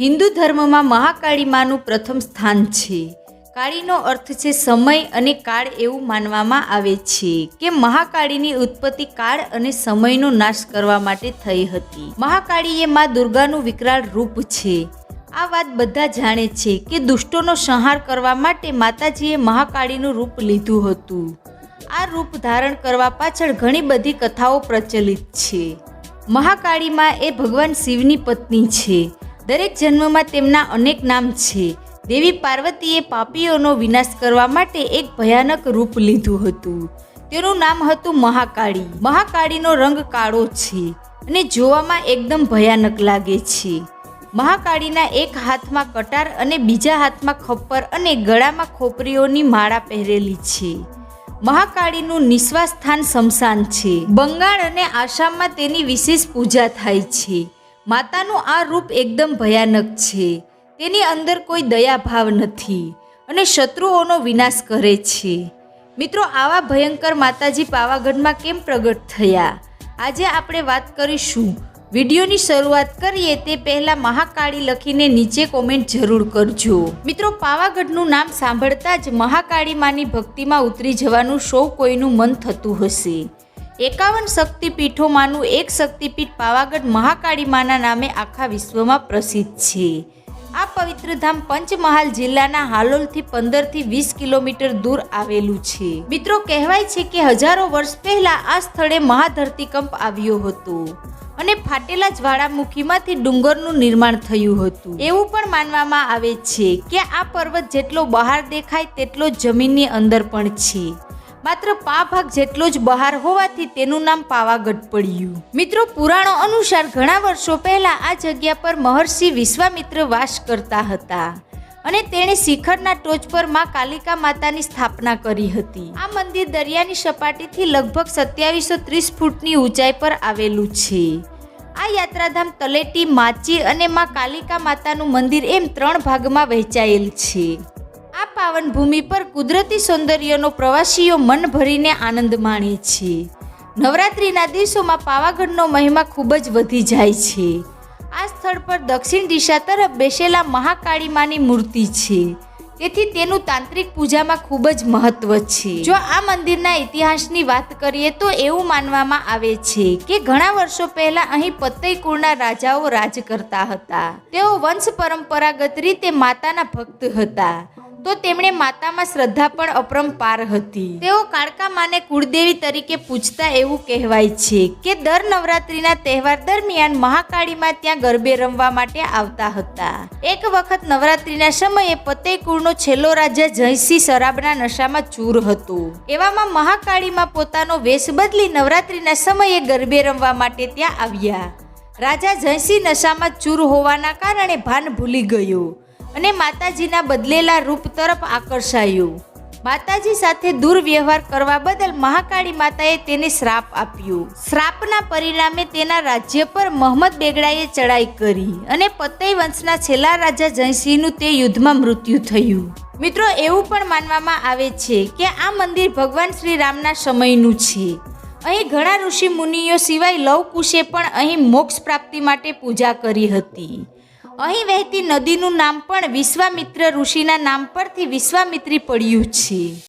હિન્દુ ધર્મમાં મહાકાળી માનું પ્રથમ સ્થાન છે. કાળીનો અર્થ છે સમય અને કાળ એવું માનવામાં આવે છે કે મહાકાળીની ઉત્પત્તિ કાળ અને સમયનો નાશ કરવા માટે થઈ હતી. મહાકાળી મા દુર્ગાનું વિકરાળ રૂપ છે. આ વાત બધા જાણે છે કે દુષ્ટોનો સંહાર કરવા માટે માતાજીએ મહાકાળીનું રૂપ લીધું હતું. આ રૂપ ધારણ કરવા પાછળ ઘણી બધી કથાઓ પ્રચલિત છે. મહાકાળીમાં એ ભગવાન શિવની પત્ની છે. દરેક જન્મમાં તેમના અનેક નામ છે. દેવી પાર્વતીએ પાપીઓનો વિનાશ કરવા માટે એક ભયાનક રૂપ લીધું હતું. તેનું નામ હતું મહાકાળી. મહાકાળીનો રંગ કાળો છે અને જોવામાં એકદમ ભયાનક લાગે છે. મહાકાળીના એક હાથમાં કટાર અને બીજા હાથમાં ખપ્પર અને ગળામાં ખોપરીઓની માળા પહેરેલી છે. મહાકાળીનું નિશ્વાસ સ્થાન શમશાન છે. બંગાળ અને આસામમાં તેની વિશેષ પૂજા થાય છે. માતાનું આ રૂપ એકદમ ભયાનક છે. તેની અંદર કોઈ દયાભાવ નથી અને શત્રુઓનો વિનાશ કરે છે. મિત્રો, આવા ભયંકર માતાજી પાવાગઢમાં કેમ પ્રગટ થયા? આજે આપણે વાત કરીશું. વિડીયોની શરૂઆત કરીએ તે પહેલાં મહાકાળી લખીને નીચે કોમેન્ટ જરૂર કરજો. મિત્રો, પાવાગઢનું નામ સાંભળતા જ મહાકાળી માની ભક્તિમાં ઉતરી જવાનું સૌ કોઈનું મન થતું હશે. એકાવન શક્તિપીઠોમાંનું એક શક્તિપીઠ પાવાગઢ મહાકાળી માના નામે આખા વિશ્વમાં પ્રસિદ્ધ છે. આ પવિત્ર ધામ પંચમહાલ જિલ્લાના હાલોલથી પંદરથી વીસ કિલોમીટર દૂર આવેલું છે. મિત્રો, કહેવાય છે કે હજારો વર્ષ પહેલા આ સ્થળે મહાધરતીકંપ આવ્યો હતો અને ફાટેલા જ્વાળામુખીમાંથી ડુંગરનું નિર્માણ થયું હતું. એવું પણ માનવામાં આવે છે કે આ પર્વત જેટલો બહાર દેખાય, તેટલો જમીનની અંદર પણ છે. માત્ર પા ભાગ જેટલો જ બહાર હોવાથી તેનું નામ પાવાગઢ પડ્યું. મિત્રો, પુરાણો અનુસાર ઘણા વર્ષો પહેલા આ જગ્યા પર મહર્ષિ વિશ્વામિત્ર વાસ કરતા હતા અને તેણે શિખરના ટોચ પરમાં કાલિકા માતાની સ્થાપના કરી હતી. આ મંદિર દરિયાની સપાટીથી લગભગ સત્યાવીસો ત્રીસ ફૂટની ઊંચાઈ પર આવેલું છે. આ યાત્રાધામ તલેટી, માચી અને માં કાલિકા માતાનું મંદિર એમ ત્રણ ભાગમાં વહેંચાયેલ છે. પાવન ભૂમિ પર કુદરતી સૌંદર્યનો પ્રવાસીઓ મન ભરીને આનંદ માણે છે. નવરાત્રિના દિવસોમાં પાવાગઢનો મહિમા ખૂબ જ વધી જાય છે. આ સ્થળ પર દક્ષિણ દિશા તરફ બેસેલા મહાકાળી માની મૂર્તિ છે. તેથી તેનું તાંત્રિક પૂજામાં ખૂબ જ મહત્વ છે. જો આ મંદિરના ઇતિહાસની વાત કરીએ તો એવું માનવામાં આવે છે કે ઘણા વર્ષો પહેલા અહીં પતઈકુળના રાજાઓ રાજ કરતા હતા. તેઓ વંશ પરંપરાગત રીતે માતાના ભક્ત હતા. તો તેમણે માતામાં શ્રદ્ધા પણ અપરંપાર હતી. તેઓ કાળકા માને કુળદેવી તરીકે પૂજતા એવું કહેવાય છે કે દર નવરાત્રીના તહેવાર દરમિયાન મહાકાળીમાં ત્યાં ગરબે રમવા માટે આવતા હતા. એક વખત નવરાત્રીના સમયે ફતેકુળનો છેલ્લો રાજા જયસિંહ શરાબના નશામાં ચૂર હતો. એવામાં મહાકાળીમાં પોતાનો વેશ બદલી નવરાત્રીના સમયે ગરબે રમવા માટે ત્યાં આવ્યા. રાજા જયસિંહ નશામાં ચૂર હોવાના કારણે ભાન ભૂલી ગયો. અને માતાજીના બદલેલા રૂપ તરફ આકર્ષાયું. માતાજી સાથે દુર્વ્યવહાર કરવા બદલ મહાકાળી માતાએ તેને શ્રાપ આપ્યો. શ્રાપના પરિણામે તેના રાજ્ય પર મોહમ્મદ બેગડાએ ચડાઈ કરી અને પતઈ વંશના છેલ્લા રાજા જયસિંહનું તે યુદ્ધમાં મૃત્યુ થયું. મિત્રો, એવું પણ માનવામાં આવે છે કે આ મંદિર ભગવાન શ્રી રામના સમયનું છે. અહીં ઘણા ઋષિ મુનિઓ સિવાય લવકુશે પણ અહીં મોક્ષ પ્રાપ્તિ માટે પૂજા કરી હતી. અહીં વહેતી નદીનું નામ પણ વિશ્વામિત્ર ઋષિના નામ પરથી વિશ્વામિત્રી પડ્યું છે.